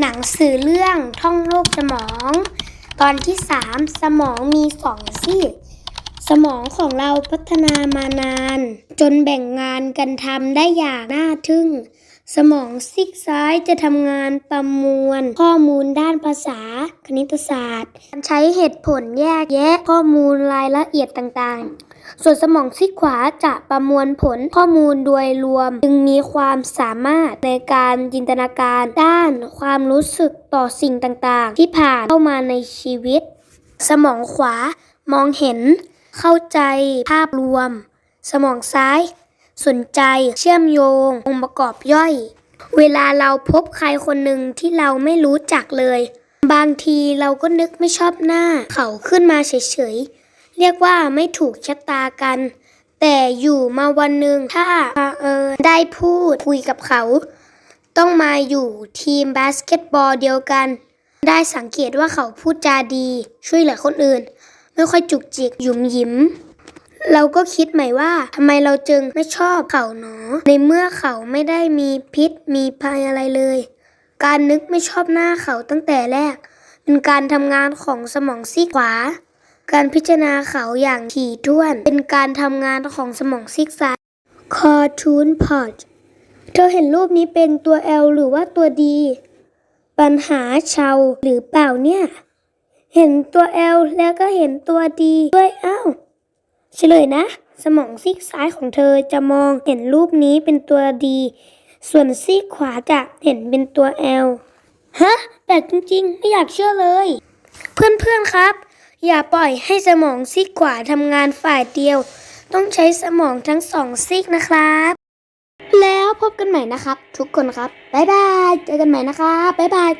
หนังสือเรื่องท่องโลกสมอง ตอนที่ 3 สมองมีสองซีกสมองของเราพัฒนามานาน จนแบ่งงานกันทำได้อย่างน่าทึ่ง สมองซีกซ้ายจะทำงานประมวล ข้อมูลด้านภาษา คณิตศาสตร์การใช้เหตุผลแยกแยะข้อมูลรายละเอียดต่างๆ ส่วนสมองซีกขวาจะประมวลผลข้อมูลโดยรวม จึงมีความสามารถในการจินตนาการด้านความรู้สึกต่อสิ่งต่างๆ ที่ผ่านเข้ามาในชีวิต สมองขวามองเห็น เข้าใจภาพรวม สมองซ้าย สนใจ เชื่อมโยง องค์ประกอบย่อย เวลาเราพบใครคนหนึ่งที่เราไม่รู้จักเลย บางทีเราก็นึกไม่ชอบหน้า เขาขึ้นมาเฉยๆ เรียกว่าไม่ถูกชะตากัน แต่อยู่มาวันหนึ่งถ้าเออญได้พูดคุยกับเขา ต้องมาอยู่ทีมบาสเกตบอลเดียวกัน ได้สังเกตว่าเขาพูดจาดี ช่วยเหลือคนอื่น ไม่ค่อยจุกจิกหยุมหยิม เราก็คิดใหม่ว่าทำไมเราจึงไม่ชอบเขาหนอ ในเมื่อเขาไม่ได้มีพิษมีภัยอะไรเลย การนึกไม่ชอบหน้าเขาตั้งแต่แรกเป็นการทำงานของสมองซีกขวา การพิจารณาเขาอย่างถี่ถ้วน เป็นการทำงานของสมองซีกซ้าย Cartoon Pod เธอเห็นรูปนี้เป็นตัว L หรือว่าตัว D ปัญหาชาวหรือเปล่าเนี่ย เห็นตัว L แล้วก็เห็นตัว D ด้วยอ้าวเฉลยนะ สมองซีกซ้ายของเธอจะมองเห็นรูปนี้เป็นตัว D ส่วนซีกขวาจะเห็นเป็นตัว L ฮะแปลกจริงๆ ไม่อยากเชื่อเลย เพื่อนๆครับ อย่าปล่อยให้สมองซีกขวาทำงานฝ่ายเดียว ต้องใช้สมองทั้งสองซีกนะครับ แล้วพบกันใหม่นะครับ ทุกคนครับ บ๊ายบาย เจอกันใหม่นะครับ บ๊ายบาย